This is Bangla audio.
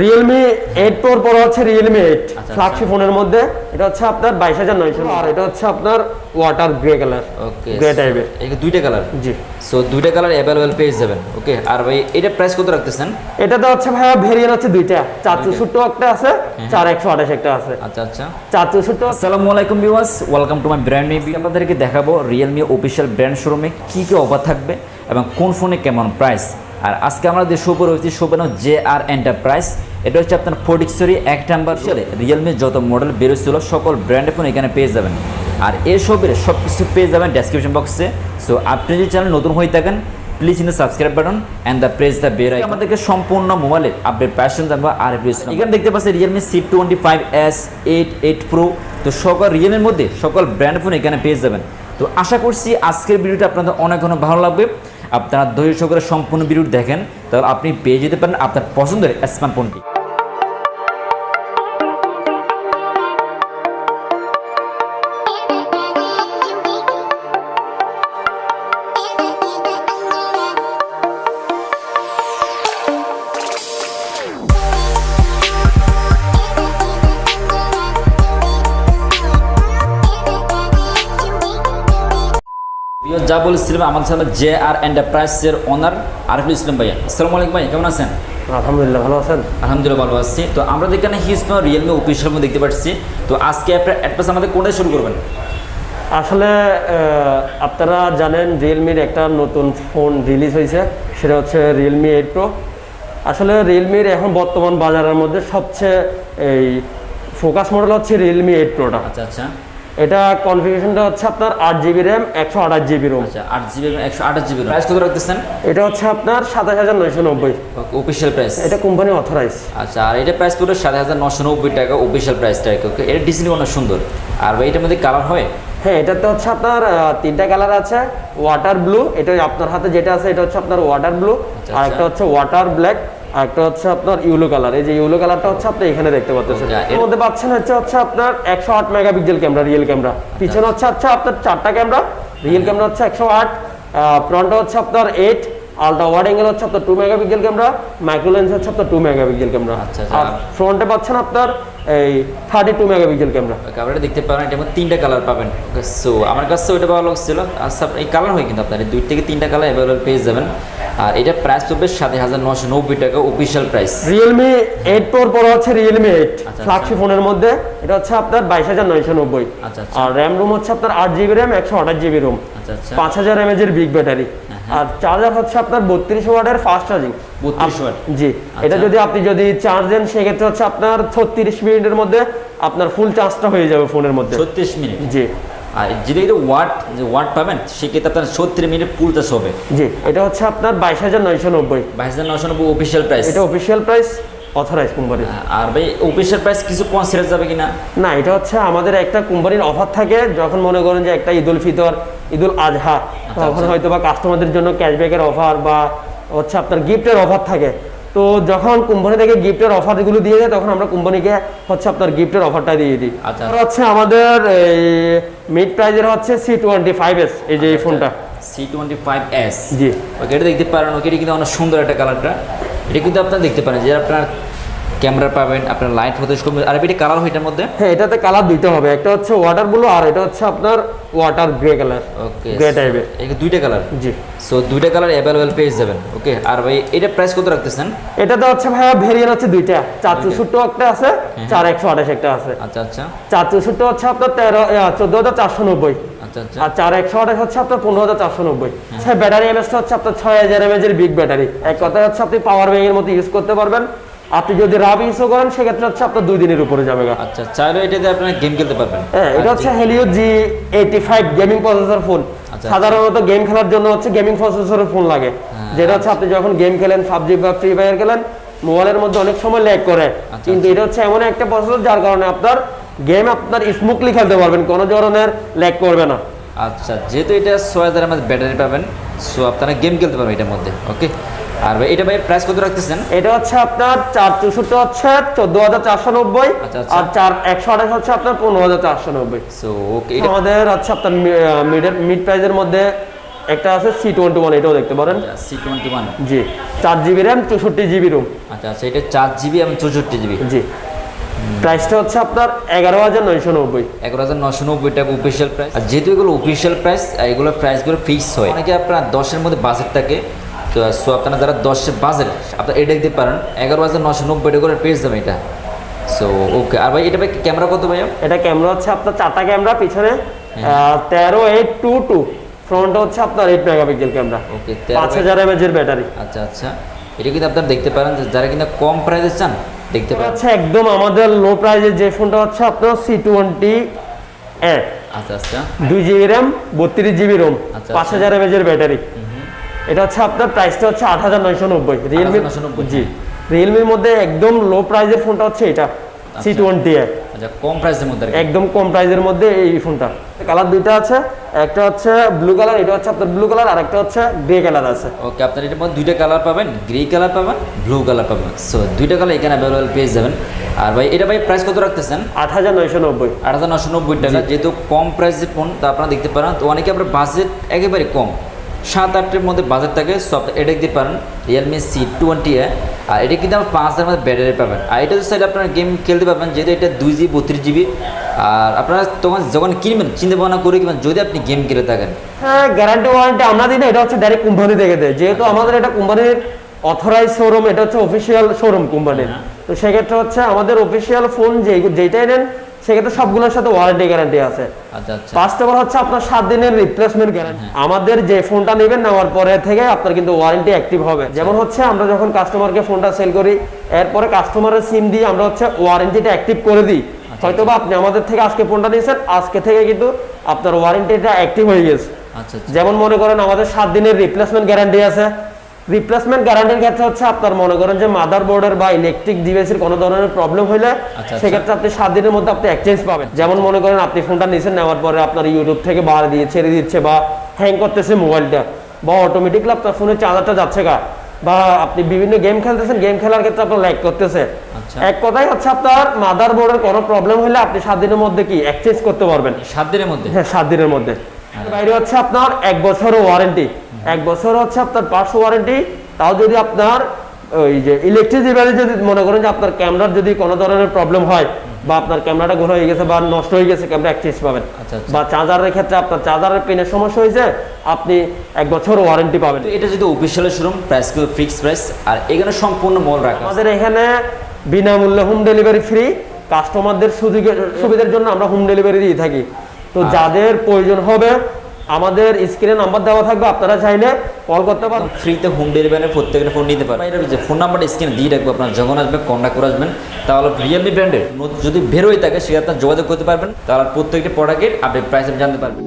রিয়েলমি এইট প্রোর পর হচ্ছে রিয়েলমি এইট। ফ্ল্যাগশিপ ফোনের মধ্যে। এটা হচ্ছে আপনার বাইশ হাজার নয়শো আর এটা হচ্ছে আপনার water grey colour okay grey টাইপের এই দুইটা কালার জি। সো দুইটা কালার অ্যাভেলেবেল পেয়ে যাবেন ওকে আর ভাই এটা প্রাইস কত রাখতেছেন? এটাতে হচ্ছে ভাইয়া ভেরিয়েন্ট হচ্ছে দুইটা। চার চৌষট্টি একটা আছে চার একশো আঠাশ একটা আছে। আচ্ছা আচ্ছা। চার চৌষট্টি আসসালামু আলাইকুম viewers welcome to my brand new আপনাদেরকে দেখাবো রিয়েলমি অফিসিয়াল ব্র্যান্ড শোরুমে কী কী অফার থাকবে এবং কোন ফোনে কেমন প্রাইস আর আজকে আমরা যে শো করে হচ্ছে শো জে আর এন্টারপ্রাইজ এটা হচ্ছে আপনার ফোর্টিক্সরি এক নাম্বার সালে রিয়েলমির যত মডেল বেরোছিল সকল ব্র্যান্ডের ফোন এখানে পেয়ে যাবেন। আর এই শোবের সব কিছু পেয়ে যাবেন ডেসক্রিপশন বক্সে সো আপনি যদি চ্যানেল নতুন হয়ে থাকেন please in the subscribe button and the press the bell আমাদেরকে সম্পূর্ণ মোবাইলের আপডেট প্যাশন জানব আর এখানে দেখতে পাচ্ছি Realme C twenty five S eight eight pro তো সকল রিয়েলমির মধ্যে সকল ব্র্যান্ড ফোন এখানে পেয়ে যাবেন। তো আশা করছি আজকের ভিডিওটা আপনাদের অনেক অনেক ভালো লাগবে। আপনারা ধৈর্য সহকারে সম্পূর্ণ ভিডিও দেখেন তাহলে আপনি পেয়ে যেতে পারেন আপনার পছন্দের স্মার্টফোনটি প্রিয় যা বলছিলাম আমাদের সাথে জে আর এন্টারপ্রাইজের ওনার আরিফুল ইসলাম ভাইয়া। আসসালামু আলাইকুম ভাই কেমন আছেন? আলহামদুলিল্লাহ ভালো আছেন? আলহামদুলিল্লাহ ভালো আছি। তো আমরা এখানে হিউজ রিয়েলমি অফিসের মধ্যে দেখতে পাচ্ছি। তো আজকে আপনার অ্যাডভান্স আমাদের কোনটা শুরু করবেন? আসলে আপনারা জানেন রিয়েলমির একটা নতুন ফোন রিলিজ হয়েছে সেটা হচ্ছে রিয়েলমি এইট প্রো আসলে রিয়েলমির এখন বর্তমান বাজারের মধ্যে সবচেয়ে এই ফোকাস মডেল হচ্ছে রিয়েলমি এইট প্রোটা আচ্ছা আচ্ছা। এটা কনফিগারেশনটা হচ্ছে আপনার আট জিবি র্যাম একশো আঠাশ জিবি রোম আচ্ছা আট জিবি একশো আঠাশ জিবি প্রাইস কত রাখতেছেন? এটা হচ্ছে আপনার সাতাশ হাজার নয়শো নব্বই। অফিসিয়াল প্রাইস এটা কোম্পানি অথরাইজ আচ্ছা আর এটা প্রাইস পড়বে সাত হাজার নশো নব্বই টাকা অফিসিয়াল প্রাইসটা ওকে এটা ডিজাইন অনেক সুন্দর। আর ভাই এটার মধ্যে কালার হয়? হ্যাঁ এটাতে হচ্ছে আপনার তিনটা কালার আছে ওয়াটার ব্লু এটা আপনার হাতে যেটা আছে এটা হচ্ছে আপনার ওয়াটার ব্লু আচ্ছা, আর একটা হচ্ছে ওয়াটার ব্ল্যাক আর একটা হচ্ছে আপনার ইউলো কালার। এই যে ইউলো কালারটা হচ্ছে আপনি এখানে দেখতে পাচ্ছেন। এর মধ্যে পাচ্ছেন হচ্ছে হচ্ছে আপনার একশো আট মেগাপিক্সেল ক্যামেরা রিয়েল ক্যামেরা। পিছনে হচ্ছে আচ্ছা আপনার চারটা ক্যামেরা রিয়েল ক্যামেরা হচ্ছে একশো আট ফ্রন্টটা হচ্ছে আপনার এইট আলট্রা ওয়াইড অ্যাঙ্গেল হচ্ছে আপনার two megapixel camera micro lens হচ্ছে আপনার টু মেগাপিক্সেল ক্যামেরা। আচ্ছা, আচ্ছা। আর ফ্রন্টে পাচ্ছেন আপনার এই থার্টি টু মেগাপিক্সেল ক্যামেরা আপনারা দেখতে পাবেন এটা তিনটা কালার পাবেন। ওকে সো আমার কাছে ওইটা ভালো লাগছিল। আচ্ছা এই কালার হয় কিন্তু আপনার দুই থেকে তিনটা কালার অ্যাভেলেবল পেয়ে যাবেন। আর এটা প্রাইস পড়বে সাত হাজার নশো নব্বই টাকা অফিসিয়াল প্রাইস রিয়েলমি এইট প্রোর পর হচ্ছে রিয়েলমি এইট। ফ্ল্যাগশিপ ফোনের মধ্যে। এটা হচ্ছে আপনার বাইশ হাজার নয়শো নব্বই। আচ্ছা আচ্ছা। আর র্যাম রুম হচ্ছে আপনার আট জিবি র্যাম একশো আঠাশ জিবি রুম পাঁচ হাজার এমএজ এর বিগ ব্যাটারি আর চার্জার হচ্ছে আপনার বত্রিশ ওয়াটের ফাস্ট চার্জিং জি এটা যদি আপনি যদি চার্জ দেন সেক্ষেত্রে হচ্ছে আপনার ছত্রিশ মিনিটের মধ্যে আপনার ফুল চার্জটা হয়ে যাবে ফোনের মধ্যে। ছত্রিশ মিনিট? জি। আর যদি এটা ওয়াট ওয়াট পাবেন সেক্ষেত্রে আপনার সত্তর মিনিট ফুল চার্জ হবে। জি এটা হচ্ছে আপনার বাইশ হাজার নয়শো নব্বই। বাইশ হাজার নয়শো নব্বই অফিসিয়াল প্রাইস এটা অফিসিয়াল প্রাইস অথরাইজ কোম্পানি। আর ভাই অফিসিয়াল প্রাইস কিছু কনসিডার যাবে কিনা? না এটা হচ্ছে আমাদের একটা কোম্পানির অফার থাকে যখন মনে করেন যে একটা ঈদুল ফিতর ঈদুল আজহা তখন আচ্ছা। হয়তো বা কাস্টমারদের জন্য ক্যাশব্যাকের অফার বা হচ্ছে আপনার গিফটের অফার থাকে। তো যখন কোম্পানি থেকে গিফটের অফারগুলো দিয়ে দেয় তখন আমরা কোম্পানিকে হচ্ছে আপনার গিফটের অফারটা দিয়ে দিই। আচ্ছা। আর হচ্ছে আমাদের এই মিড প্রাইজের হচ্ছে সি টোয়েন্টি ফাইভ এস এই যে এই ফোনটা। C twenty five S G. Okay এটা দেখতে পারেন ওকে এটা কিন্তু অনেক সুন্দর একটা কালারটা এটা কিন্তু আপনারা দেখতে পারেন যে আপনার ক্যামেরা পাবেন আপনার লাইট ফটোস কমবে। আর এটা কালার হইটার মধ্যে? হ্যাঁ এটাতে কালার দুইটা হবে। একটা হচ্ছে ওয়াটার ব্লু আর এটা হচ্ছে আপনার water grey colour okay grey টাইপের এই দুইটা কালার জি। সো দুইটা কালার अवेलेबल পেয়ে যাবেন। ওকে আর ভাই এটা প্রাইস কত রাখতেছেন? এটাতে হচ্ছে ভাই ভেরিয়েন্ট আছে দুইটা। 464 একটা আছে হ্যাঁ, হ্যাঁ। 4128 একটা আছে। আচ্ছা আচ্ছা। 464 হচ্ছে আপনার 13 14490 আর চার একশো আঠাশ হচ্ছে আপনার পনেরো হাজার চারশো নব্বই। হ্যাঁ। ব্যাটারি এমএসটা হচ্ছে আপনার ছয় হাজার এমএজ এর বিগ ব্যাটারি এক কথা হচ্ছে আপনি পাওয়ার ব্যাংকের মতো ইউজ করতে পারবেন। আপনি যদি রাব ইউজও করেন সেক্ষেত্রে হচ্ছে আপনার দুই দিনের উপরে যাবে আচ্ছা চাইলে এটাতে আপনারা গেম খেলতে পারবেন। হ্যাঁ এটা হচ্ছে Helio G eighty five gaming processor phone আচ্ছা। সাধারণত গেম খেলার জন্য হচ্ছে গেমিং প্রসেসরের ফোন লাগে। হ্যাঁ, যেটা হচ্ছে আপনি যখন গেম খেলেন পাবজি বা ফ্রি ফায়ার খেলেন মোবাইলের মধ্যে অনেক সময় ল্যাগ করে। আচ্ছা, কিন্তু এটা হচ্ছে এমন একটা প্রসেসর যার কারণে আপনার গেম আপনার স্মুথলি খেলতে পারবেন কোনো ধরনের ল্যাগ করবে না। আচ্ছা যেহেতু এটা ছয় হাজার আমাদের ব্যাটারি পাবেন সো আপনারা গেম খেলতে পারবেন এটার মধ্যে ওকে আর ভাই এটা ভাই প্রাইস কত রাখতেছেন? এটা হচ্ছে আপনার চার চৌষট্টি হচ্ছে চোদ্দ হাজার চারশো নব্বই আচ্ছা, আচ্ছা। আর চার একশো আঠাশ হচ্ছে আপনার পনেরো হাজার চারশো নব্বই। সো ওকে এটা আমাদের হচ্ছে আপনার মিড মিড প্রাইজের মধ্যে একটা আছে সি টোয়েন্টি ওয়ান এটাও দেখতে পারেন। সি টোয়েন্টি ওয়ান জি চার জিবি র্যাম চৌষট্টি জিবি রুম আচ্ছা আচ্ছা এটা চার জিবি এবং চৌষট্টি জিবি জি। প্রাইসটা হচ্ছে আপনার এগারো হাজার নয়শো নব্বই। এগারো হাজার নশো নব্বই টাকা অফিসিয়াল প্রাইস আর যেহেতু এগুলো অফিসিয়াল প্রাইস এগুলো প্রাইসগুলো ফিক্স হয়। অনেকে আপনার দশের মধ্যে বাজেট থাকে। তো সো আপনারা যারা দশের বাজেট আপনারা এটা দিতে পারেন। এগারো হাজার নশো নব্বই টাকা করে পেয়ে যাবেন এটা। সো ওকে আর ভাই এটা ভাই ক্যামেরা কত ভাইয়া? এটা ক্যামেরা হচ্ছে আপনার চারটা ক্যামেরা পিছনে হ্যাঁ। তেরো এইট টু টু। ফ্রন্ট হচ্ছে আপনার এইট মেগাপিক্সেল ক্যামেরা ওকে পাঁচ হাজার এমএচ এর ব্যাটারি আচ্ছা আচ্ছা। এটা কিন্তু আপনারা দেখতে পারেন যে যারা কিন্তু কম প্রাইসে চান দেখতে পারেন হচ্ছে একদম আমাদের লো প্রাইজের যে ফোনটা হচ্ছে আপনার সি টোয়েন্টি আচ্ছা আচ্ছা। দুই জিবি র্যাম বত্রিশ জিবি রোম আচ্ছা, পাঁচ হাজার এমএচ এর ব্যাটারি এটা হচ্ছে আপনার প্রাইসটা হচ্ছে আট হাজার নয়শো নব্বই। রিয়েলমি জি রিয়েলমির মধ্যে একদম লো প্রাইজের ফোনটা হচ্ছে এটা সি টোয়েন্টি আচ্ছা কম প্রাইসের মধ্যে একদম কম প্রাইজের মধ্যে এই ফোনটা কালার দুইটা আছে। একটা হচ্ছে ব্লু কালার এটা হচ্ছে আপনার ব্লু কালার আর একটা হচ্ছে গ্রে কালার আছে। ওকে আপনার এটার মধ্যে দুইটা কালার পাবেন গ্রে কালার পাবেন ব্লু কালার পাবেন। সো দুইটা কালার এখানে অ্যাভেলেবল পেয়ে যাবেন। আর ভাই এটা ভাই প্রাইস কত রাখতেছেন? আট হাজার নয়শো নব্বই। আট হাজার নশো নব্বই টাকা। যেহেতু কম প্রাইসের ফোন তা আপনারা দেখতে পারেন। তো অনেকে আপনার বাজেট একেবারে কম। সাত আটের মধ্যে বাজেট থাকে। সব এটা দেখতে পারেন রিয়েলমি সি টোয়েন্টি আর এটা কিন্তু আমার পাঁচ হাজার মধ্যে ব্যাটারি পাবেন। আর এটা সাইড আপনারা গেম খেলতে পারবেন যেহেতু এটা দুই জিবি বত্রিশ জিবি আর আপনারা তখন যখন কিনবেন চিন্তা ভাবনা করে কিনবেন যদি আপনি গেম খেলে থাকেন। হ্যাঁ গ্যারান্টি ওয়ারেন্টি আমরা দিই না এটা হচ্ছে ডাইরেক্ট কোম্পানি থেকে দেয়। যেহেতু আমাদের এটা কোম্পানির অথরাইজ শোরুম এটা হচ্ছে অফিসিয়াল শোরুম কোম্পানির তো সেক্ষেত্রে হচ্ছে আমাদের অফিসিয়াল ফোন যে যেটাই নেন সেক্ষেত্রে সবগুলোর সাথে ওয়ারেন্টি গ্যারান্টি আছে। আচ্ছা আচ্ছা। ফার্স্ট অফ অল হচ্ছে আপনার সাত দিনের রিপ্লেসমেন্ট গ্যারান্টি আমাদের যে ফোনটা নেবেন নেওয়ার পরে থেকে আপনার কিন্তু ওয়ারেন্টি অ্যাক্টিভ হবে। যেমন হচ্ছে আমরা যখন কাস্টমারকে ফোনটা সেল করি এরপরে কাস্টমারের সিম দিয়ে আমরা হচ্ছে ওয়ারেন্টিটা অ্যাক্টিভ করে দিই। হয়তো বা আপনি আমাদের থেকে আজকে ফোনটা নিয়েছেন আজকে থেকে কিন্তু আপনার ওয়ারেন্টিটা অ্যাক্টিভ হয়ে গেছে। আচ্ছা আচ্ছা। যেমন মনে করেন আমাদের সাত দিনের রিপ্লেসমেন্ট গ্যারান্টি আছে। রিপ্লেসমেন্ট গ্যারান্টির ক্ষেত্রে হচ্ছে আপনার মনে করেন যে মাদার বোর্ডের বা ইলেকট্রিক ডিভাইসের কোনো ধরনের প্রবলেম হলে আচ্ছা। সেক্ষেত্রে আপনি সাত দিনের মধ্যে আপনি এক্সচেঞ্জ পাবেন। যেমন মনে করেন আপনি ফোনটা নিয়েছেন নেওয়ার পরে আপনার ইউটিউব থেকে বার দিয়ে ছেড়ে দিচ্ছে বা হ্যাং করতেছে মোবাইলটা বা অটোমেটিকলি আপনার ফোনের চার্জারটা যাচ্ছে গা বা আপনি বিভিন্ন গেম খেলতেছেন গেম খেলার ক্ষেত্রে আপনার ল্যাগ করতেছে। আচ্ছা। এক কথাই হচ্ছে আপনার মাদার বোর্ডের কোনো প্রবলেম হলে আপনি সাত দিনের মধ্যে কি এক্সচেঞ্জ করতে পারবেন? সাত দিনের মধ্যে? হ্যাঁ সাত দিনের মধ্যে। বাইরে হচ্ছে আপনার এক বছর ওয়ারেন্টি এক বছর হচ্ছে আপনার পাঁচশো ওয়ারেন্টি তাও যদি আপনার ওই যে ইলেকট্রিক ডিভাইসে যদি মনে করেন যে আপনার ক্যামেরার যদি কোনো ধরনের প্রবলেম হয় বা আপনার ক্যামেরাটা ঘোরা হয়ে গেছে বা নষ্ট হয়ে গেছে ক্যামেরা এক্সচেঞ্জ পাবেন। আচ্ছা, আচ্ছা। বা চার্জারের ক্ষেত্রে আপনার চার্জারের পেনের সমস্যা হয়েছে আপনি এক বছর ওয়ারেন্টি পাবেন। এটা যদি official showroom price fix price আর এখানে সম্পূর্ণ মল রাখা। আমাদের এখানে বিনামূল্যে হোম ডেলিভারি ফ্রি কাস্টমারদের সুযোগের সুবিধার জন্য আমরা হোম ডেলিভারি দিয়ে থাকি। তো যাদের প্রয়োজন হবে আমাদের স্ক্রিনে নাম্বার দেওয়া থাকবে আপনারা চাইলে কল করতে পারেন। ফ্রিতে হোম ডেলিভারি প্রত্যেকের ফোন নিতে পারেন। এটা যে ফোন নাম্বারটা স্ক্রিনে দিয়ে রাখব আপনার। যখন আসবেন কন্ট্যাক্ট করে আসবেন। তাহলে রিয়েলমি ব্র্যান্ডের যদি বেরোয় থাকে সে আপনার যোগাযোগ করতে পারবেন। তাহলে প্রত্যেকটি প্রোডাক্টের আপনি প্রাইস জানতে পারবেন।